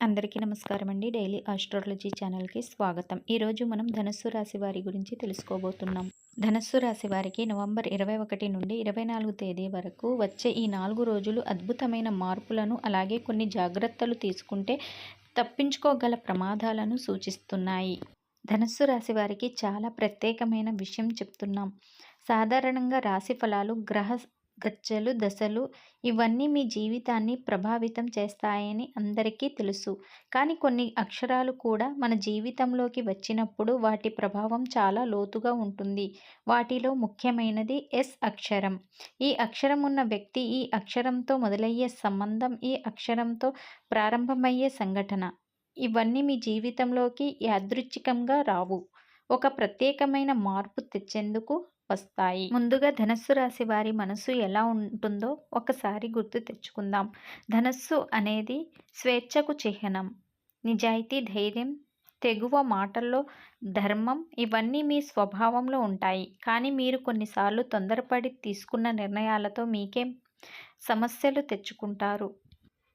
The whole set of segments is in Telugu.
అందరికీ నమస్కారం అండి డైలీ ఆస్ట్రాలజీ ఛానల్కి స్వాగతం. ఈరోజు మనం ధనస్సు రాశి వారి గురించి తెలుసుకోబోతున్నాం. ధనస్సు రాశి వారికి నవంబర్ ఇరవై ఒకటి నుండి ఇరవై నాలుగు తేదీ వరకు వచ్చే ఈ నాలుగు రోజులు అద్భుతమైన మార్పులను అలాగే కొన్ని జాగ్రత్తలు తీసుకుంటే తప్పించుకోగల ప్రమాదాలను సూచిస్తున్నాయి. ధనస్సు రాశి వారికి చాలా ప్రత్యేకమైన విషయం చెప్తున్నాం. సాధారణంగా రాశి ఫలాలు గ్రహ గచ్చలు దశలు ఇవన్నీ మీ జీవితాన్ని ప్రభావితం చేస్తాయని అందరికీ తెలుసు. కానీ కొన్ని అక్షరాలు కూడా మన జీవితంలోకి వచ్చినప్పుడు వాటి ప్రభావం చాలా లోతుగా ఉంటుంది. వాటిలో ముఖ్యమైనది ఎస్ అక్షరం. ఈ అక్షరం ఉన్న వ్యక్తి ఈ అక్షరంతో మొదలయ్యే సంబంధం ఈ అక్షరంతో ప్రారంభమయ్యే సంఘటన ఇవన్నీ మీ జీవితంలోకి యాదృచ్ఛికంగా రావు. ఒక ప్రత్యేకమైన మార్పు తెచ్చేందుకు వస్తాయి. ముందుగా ధనస్సు రాశి వారి మనసు ఎలా ఉంటుందో ఒకసారి గుర్తు తెచ్చుకుందాం. ధనస్సు అనేది స్వేచ్ఛకు చిహ్నం నిజాయితీ ధైర్యం తెగువ మాటల్లో ధర్మం ఇవన్నీ మీ స్వభావంలో ఉంటాయి. కానీ మీరు కొన్నిసార్లు తొందరపడి తీసుకున్న నిర్ణయాలతో మీకే సమస్యలు తెచ్చుకుంటారు?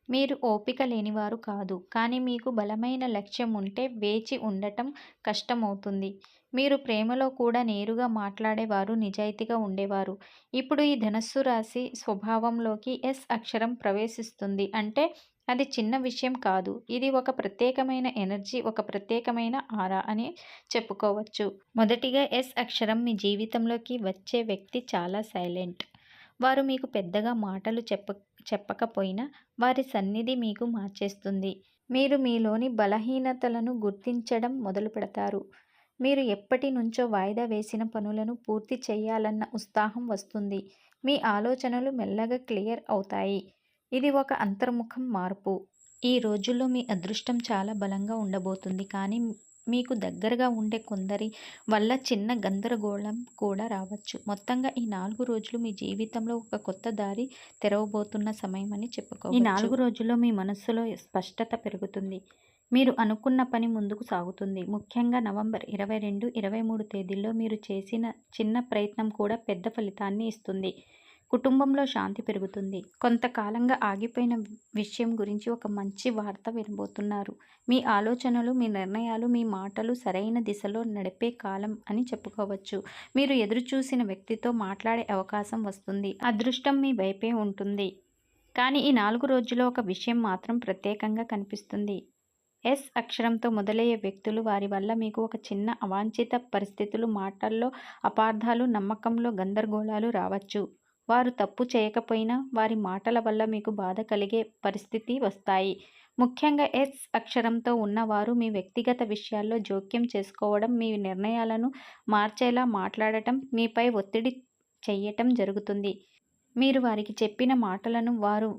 మీరు ఓపిక లేనివారు కాదు. కానీ మీకు బలమైన లక్ష్యం ఉంటే వేచి ఉండటం కష్టమవుతుంది. మీరు ప్రేమలో కూడా నేరుగా మాట్లాడేవారు నిజాయితీగా ఉండేవారు. ఇప్పుడు ఈ ధనస్సు రాశి స్వభావంలోకి ఎస్ అక్షరం ప్రవేశిస్తుంది. అంటే అది చిన్న విషయం కాదు. ఇది ఒక ప్రత్యేకమైన ఎనర్జీ ఒక ప్రత్యేకమైన ఆరా అని చెప్పుకోవచ్చు. మొదటిగా ఎస్ అక్షరం మీ జీవితంలోకి వచ్చే వ్యక్తి చాలా సైలెంట్. వారు మీకు పెద్దగా మాటలు చెప్ప చెప్పకపోయినా వారి సన్నిధి మీకు మార్చేస్తుంది. మీరు మీలోని బలహీనతలను గుర్తించడం మొదలు పెడతారు. మీరు ఎప్పటి నుంచో వాయిదా వేసిన పనులను పూర్తి చేయాలన్న ఉత్సాహం వస్తుంది. మీ ఆలోచనలు మెల్లగా క్లియర్ అవుతాయి. ఇది ఒక అంతర్ముఖం మార్పు. ఈ రోజుల్లో మీ అదృష్టం చాలా బలంగా ఉండబోతుంది కానీ మీకు దగ్గరగా ఉండే కొందరి వల్ల చిన్న గందరగోళం కూడా రావచ్చు. మొత్తంగా ఈ నాలుగు రోజులు మీ జీవితంలో ఒక కొత్త దారి తెరవబోతున్న సమయం అని చెప్పుకోవచ్చు. ఈ నాలుగు రోజుల్లో మీ మనస్సులో స్పష్టత పెరుగుతుంది. మీరు అనుకున్న పని ముందుకు సాగుతుంది. ముఖ్యంగా నవంబర్ ఇరవై రెండు ఇరవై మూడు తేదీల్లో మీరు చేసిన చిన్న ప్రయత్నం కూడా పెద్ద ఫలితాన్ని ఇస్తుంది. కుటుంబంలో శాంతి పెరుగుతుంది. కొంతకాలంగా ఆగిపోయిన విషయం గురించి ఒక మంచి వార్త వినబోతున్నారు. మీ ఆలోచనలు మీ నిర్ణయాలు మీ మాటలు సరైన దిశలో నడిపే కాలం అని చెప్పుకోవచ్చు. మీరు ఎదురు చూసిన వ్యక్తితో మాట్లాడే అవకాశం వస్తుంది. అదృష్టం మీ వైపే ఉంటుంది. కానీ ఈ నాలుగు రోజుల్లో ఒక విషయం మాత్రం ప్రత్యేకంగా కనిపిస్తుంది. ఎస్ అక్షరంతో మొదలయ్యే వ్యక్తులు వారి వల్ల మీకు ఒక చిన్న అవాంఛిత పరిస్థితులు మాటల్లో అపార్థాలు నమ్మకంలో గందరగోళాలు రావచ్చు. వారు తప్పు చేయకపోయినా వారి మాటల వల్ల మీకు బాధ కలిగే పరిస్థితి వస్తాయి. ముఖ్యంగా ఎస్ అక్షరంతో ఉన్నవారు మీ వ్యక్తిగత విషయాల్లో జోక్యం చేసుకోవడం మీ నిర్ణయాలను మార్చేలా మాట్లాడటం మీపై ఒత్తిడి చెయ్యటం జరుగుతుంది. మీరు వారికి చెప్పిన మాటలను వారు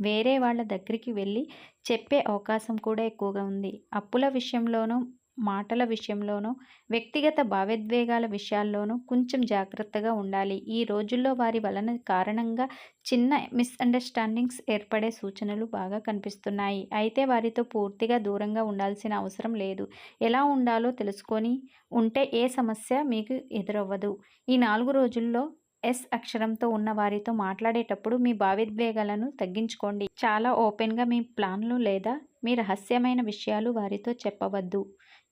వేరే వాళ్ళ దగ్గరికి వెళ్ళి చెప్పే అవకాశం కూడా ఎక్కువగా ఉంది. అప్పుల విషయంలోనూ మాటల విషయంలోనూ వ్యక్తిగత భావోద్వేగాల విషయాల్లోనూ కొంచెం జాగ్రత్తగా ఉండాలి. ఈ రోజుల్లో వారి వలన కారణంగా చిన్న మిస్అండర్స్టాండింగ్స్ ఏర్పడే సూచనలు బాగా కనిపిస్తున్నాయి. అయితే వారితో పూర్తిగా దూరంగా ఉండాల్సిన అవసరం లేదు. ఎలా ఉండాలో తెలుసుకొని ఉంటే ఏ సమస్య మీకు ఎదురవ్వదు. ఈ నాలుగు రోజుల్లో ఎస్ అక్షరంతో ఉన్న వారితో మాట్లాడేటప్పుడు మీ భావోద్వేగాలను తగ్గించుకోండి. చాలా ఓపెన్గా మీ ప్లాన్లు లేదా మీ రహస్యమైన విషయాలు వారితో చెప్పవద్దు.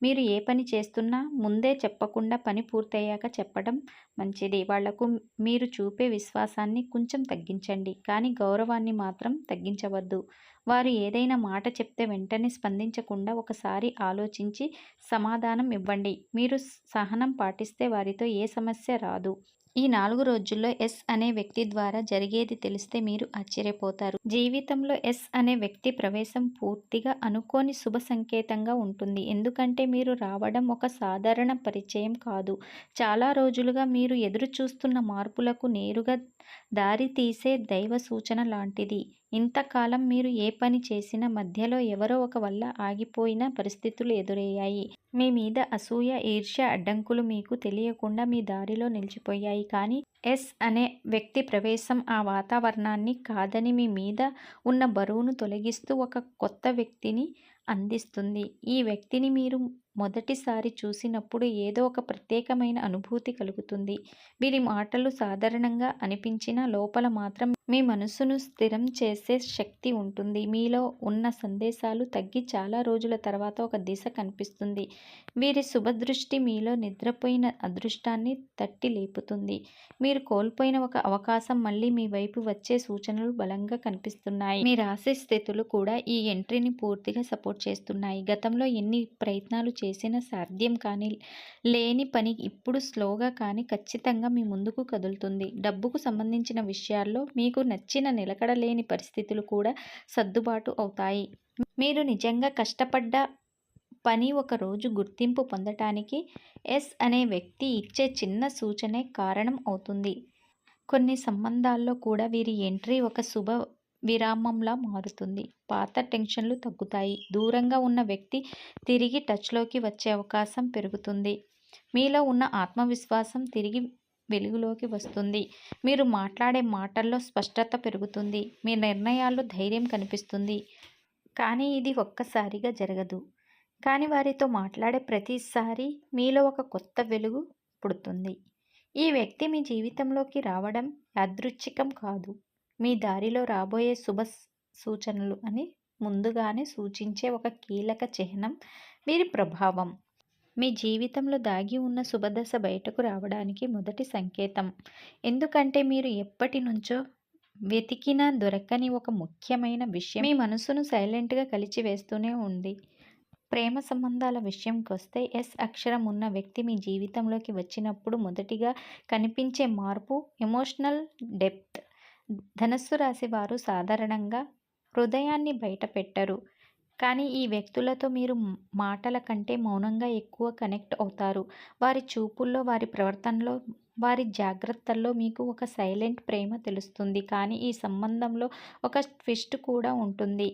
మీరు ఏ పని చేస్తున్నా ముందే చెప్పకుండా పని పూర్తయ్యాక చెప్పడం మంచిది. వాళ్ళకు మీరు చూపే విశ్వాసాన్ని కొంచెం తగ్గించండి కానీ గౌరవాన్ని మాత్రం తగ్గించవద్దు. వారు ఏదైనా మాట చెప్తే వెంటనే స్పందించకుండా ఒకసారి ఆలోచించి సమాధానం ఇవ్వండి. మీరు సహనం పాటిస్తే వారితో ఏ సమస్య రాదు. ఈ నాలుగు రోజుల్లో ఎస్ అనే వ్యక్తి ద్వారా జరిగేది తెలిస్తే మీరు ఆశ్చర్యపోతారు. జీవితంలో ఎస్ అనే వ్యక్తి ప్రవేశం పూర్తిగా అనుకోని శుభ సంకేతంగా ఉంటుంది. ఎందుకంటే మీరు రావడం ఒక సాధారణ పరిచయం కాదు. చాలా రోజులుగా మీరు ఎదురు చూస్తున్న మార్పులకు నేరుగా దారి తీసే దైవ సూచన లాంటిది. ఇంతకాలం మీరు ఏ పని చేసినా మధ్యలో ఎవరో ఒక వల్ల ఆగిపోయిన పరిస్థితులు ఎదురయ్యాయి. మీ మీద అసూయ ఈర్ష్య అడ్డంకులు మీకు తెలియకుండా మీ దారిలో నిలిచిపోయాయి. కానీ ఎస్ అనే వ్యక్తి ప్రవేశం ఆ వాతావరణాన్ని కాదని మీ మీద ఉన్న బరువును తొలగిస్తూ ఒక కొత్త వ్యక్తిని అందిస్తుంది. ఈ వ్యక్తిని మీరు మొదటిసారి చూసినప్పుడు ఏదో ఒక ప్రత్యేకమైన అనుభూతి కలుగుతుంది. వీరి మాటలు సాధారణంగా అనిపించిన లోపల మాత్రం మీ మనసును స్థిరం చేసే శక్తి ఉంటుంది. మీలో ఉన్న సందేశాలు తగ్గి చాలా రోజుల తర్వాత ఒక దిశ కనిపిస్తుంది. వీరి శుభదృష్టి మీలో నిద్రపోయిన అదృష్టాన్ని తట్టి లేపుతుంది. మీరు కోల్పోయిన ఒక అవకాశం మళ్ళీ మీ వైపు వచ్చే సూచనలు బలంగా కనిపిస్తున్నాయి. మీ రాశి స్థితులు కూడా ఈ ఎంట్రీని పూర్తిగా సపోర్ట్ చేస్తున్నాయి. గతంలో ఎన్ని ప్రయత్నాలు చేసినా సాధ్యం కానీ లేని పని ఇప్పుడు స్లోగా కానీ ఖచ్చితంగా మీ ముందుకు కదులుతుంది. డబ్బుకు సంబంధించిన విషయాల్లో మీకు నచ్చిన నిలకడలేని పరిస్థితులు కూడా సర్దుబాటు అవుతాయి. మీరు నిజంగా కష్టపడ్డ పని ఒక రోజు గుర్తింపు పొందటానికి ఎస్ అనే వ్యక్తి ఇచ్చే చిన్న సూచనే కారణం అవుతుంది. కొన్ని సంబంధాల్లో కూడా వీరి ఎంట్రీ ఒక శుభ విరామంలా మారుతుంది. పాత టెన్షన్లు తగ్గుతాయి. దూరంగా ఉన్న వ్యక్తి తిరిగి టచ్లోకి వచ్చే అవకాశం పెరుగుతుంది. మీలో ఉన్న ఆత్మవిశ్వాసం తిరిగి వెలుగులోకి వస్తుంది. మీరు మాట్లాడే మాటల్లో స్పష్టత పెరుగుతుంది. మీ నిర్ణయాల్లో ధైర్యం కనిపిస్తుంది. కానీ ఇది ఒక్కసారిగా జరగదు. కానీ వారితో మాట్లాడే ప్రతిసారి మీలో ఒక కొత్త వెలుగు పుడుతుంది. ఈ వ్యక్తి మీ జీవితంలోకి రావడం యాదృచ్ఛికం కాదు. మీ దారిలో రాబోయే శుభ సూచనలు అని ముందుగానే సూచించే ఒక కీలక చిహ్నం వీరి ప్రభావం. మీ జీవితంలో దాగి ఉన్న శుభదశ బయటకు రావడానికి మొదటి సంకేతం. ఎందుకంటే మీరు ఎప్పటి నుంచో వెతికిన దొరకని ఒక ముఖ్యమైన విషయం మీ మనసును సైలెంట్గా కలిచివేస్తూనే ఉంది. ప్రేమ సంబంధాల విషయంకి వస్తే ఎస్ అక్షరం ఉన్న వ్యక్తి మీ జీవితంలోకి వచ్చినప్పుడు మొదటిగా కనిపించే మార్పు ఎమోషనల్ డెప్త్. ధనస్సు రాశి వారు సాధారణంగా హృదయాన్ని బయట పెట్టరు కానీ ఈ వ్యక్తులతో మీరు మాటల కంటే మౌనంగా ఎక్కువ కనెక్ట్ అవుతారు. వారి చూపుల్లో వారి ప్రవర్తనలో వారి జాగ్రత్తల్లో మీకు ఒక సైలెంట్ ప్రేమ తెలుస్తుంది. కానీ ఈ సంబంధంలో ఒక ట్విస్ట్ కూడా ఉంటుంది.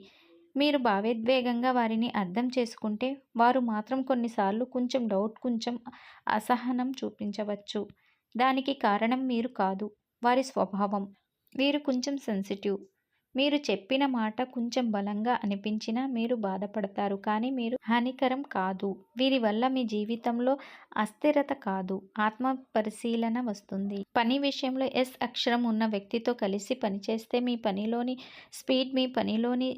మీరు భావోద్వేగంగా వారిని అర్థం చేసుకుంటే వారు మాత్రం కొన్నిసార్లు కొంచెం డౌట్ కొంచెం అసహనం చూపించవచ్చు. దానికి కారణం మీరు కాదు వారి స్వభావం. వీరు కొంచెం సెన్సిటివ్. మీరు చెప్పిన మాట కొంచెం బలంగా అనిపించినా మీరు బాధపడతారు. కానీ మీరు హానికరం కాదు. వీరి వల్ల మీ జీవితంలో అస్థిరత కాదు. ఆత్మ పరిశీలన వస్తుంది. పని విషయంలో ఎస్ అక్షరం ఉన్న వ్యక్తితో కలిసి పనిచేస్తే మీ పనిలోని స్పీడ్ మీ పనిలోని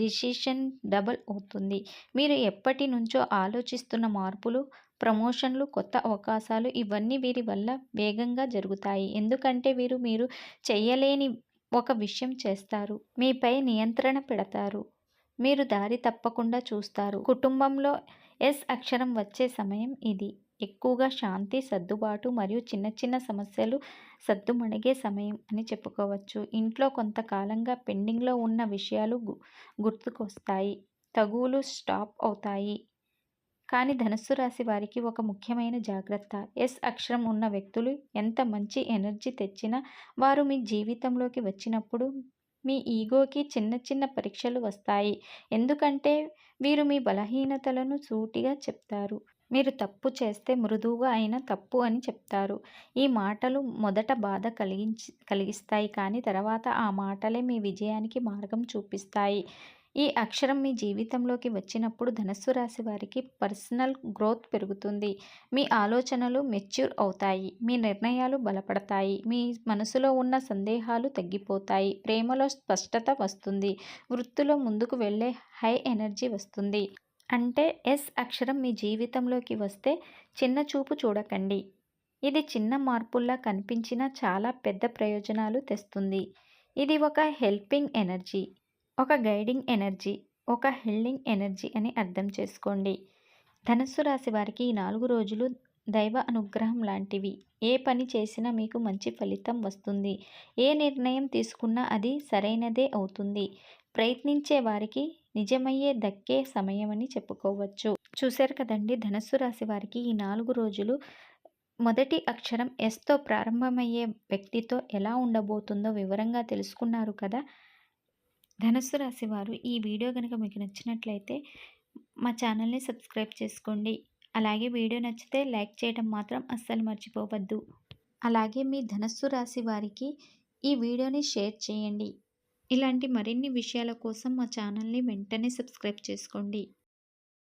డిసిషన్ డబల్ అవుతుంది. మీరు ఎప్పటి నుంచో ఆలోచిస్తున్న మార్పులు ప్రమోషన్లు కొత్త అవకాశాలు ఇవన్నీ వీరి వల్ల వేగంగా జరుగుతాయి. ఎందుకంటే వీరు మీరు చేయలేని ఒక విషయం చేస్తారు. మీపై నియంత్రణ పెడతారు. మీరు దారి తప్పకుండా చూస్తారు. కుటుంబంలో ఎస్ అక్షరం వచ్చే సమయం ఇది. ఎక్కువగా శాంతి సర్దుబాటు మరియు చిన్న చిన్న సమస్యలు సద్దుమణిగే సమయం అని చెప్పుకోవచ్చు. ఇంట్లో కొంతకాలంగా పెండింగ్లో ఉన్న విషయాలు గుర్తుకొస్తాయి. తగువులు స్టాప్ అవుతాయి. కానీ ధనుస్సు రాశి వారికి ఒక ముఖ్యమైన జాగ్రత్త. ఎస్ అక్షరం ఉన్న వ్యక్తులు ఎంత మంచి ఎనర్జీ తెచ్చినా వారు మీ జీవితంలోకి వచ్చినప్పుడు మీ ఈగోకి చిన్న చిన్న పరీక్షలు వస్తాయి. ఎందుకంటే వీరు మీ బలహీనతలను సూటిగా చెప్తారు. మీరు తప్పు చేస్తే మృదువుగా అయినా తప్పు అని చెప్తారు. ఈ మాటలు మొదట బాధ కలిగించి కలిగిస్తాయి కానీ తర్వాత ఆ మాటలే మీ విజయానికి మార్గం చూపిస్తాయి. ఈ అక్షరం మీ జీవితంలోకి వచ్చినప్పుడు ధనస్సు రాశి వారికి పర్సనల్ గ్రోత్ పెరుగుతుంది. మీ ఆలోచనలు మెచ్యూర్ అవుతాయి. మీ నిర్ణయాలు బలపడతాయి. మీ మనసులో ఉన్న సందేహాలు తగ్గిపోతాయి. ప్రేమలో స్పష్టత వస్తుంది. వృత్తిలో ముందుకు వెళ్ళే హై ఎనర్జీ వస్తుంది. అంటే ఎస్ అక్షరం మీ జీవితంలోకి వస్తే చిన్న చూపు చూడకండి. ఇది చిన్న మార్పుల్లా కనిపించినా చాలా పెద్ద ప్రయోజనాలు తెస్తుంది. ఇది ఒక హెల్పింగ్ ఎనర్జీ. ఒక గైడింగ్ ఎనర్జీ ఒక హెల్డింగ్ ఎనర్జీ అని అర్థం చేసుకోండి. ధనస్సు రాశి వారికి ఈ నాలుగు రోజులు దైవ అనుగ్రహం లాంటివి. ఏ పని చేసినా మీకు మంచి ఫలితం వస్తుంది. ఏ నిర్ణయం తీసుకున్నా అది సరైనదే అవుతుంది. ప్రయత్నించే వారికి నిజమయ్యే దక్కే సమయం అని చెప్పుకోవచ్చు. చూశారు కదండి ధనస్సు రాశి వారికి ఈ నాలుగు రోజులు మొదటి అక్షరం ఎస్తో ప్రారంభమయ్యే వ్యక్తితో ఎలా ఉండబోతుందో వివరంగా తెలుసుకున్నారు కదా. ధనుస్సు రాశి వారు ఈ వీడియో కనుక మీకు నచ్చినట్లయితే మా ఛానల్ని సబ్స్క్రైబ్ చేసుకోండి. అలాగే వీడియో నచ్చితే లైక్ చేయడం మాత్రం అస్సలు మర్చిపోవద్దు. అలాగే మీ ధనస్సు రాశి వారికి ఈ వీడియోని షేర్ చేయండి. ఇలాంటి మరిన్ని విషయాల కోసం మా ఛానల్ని వెంటనే సబ్స్క్రైబ్ చేసుకోండి.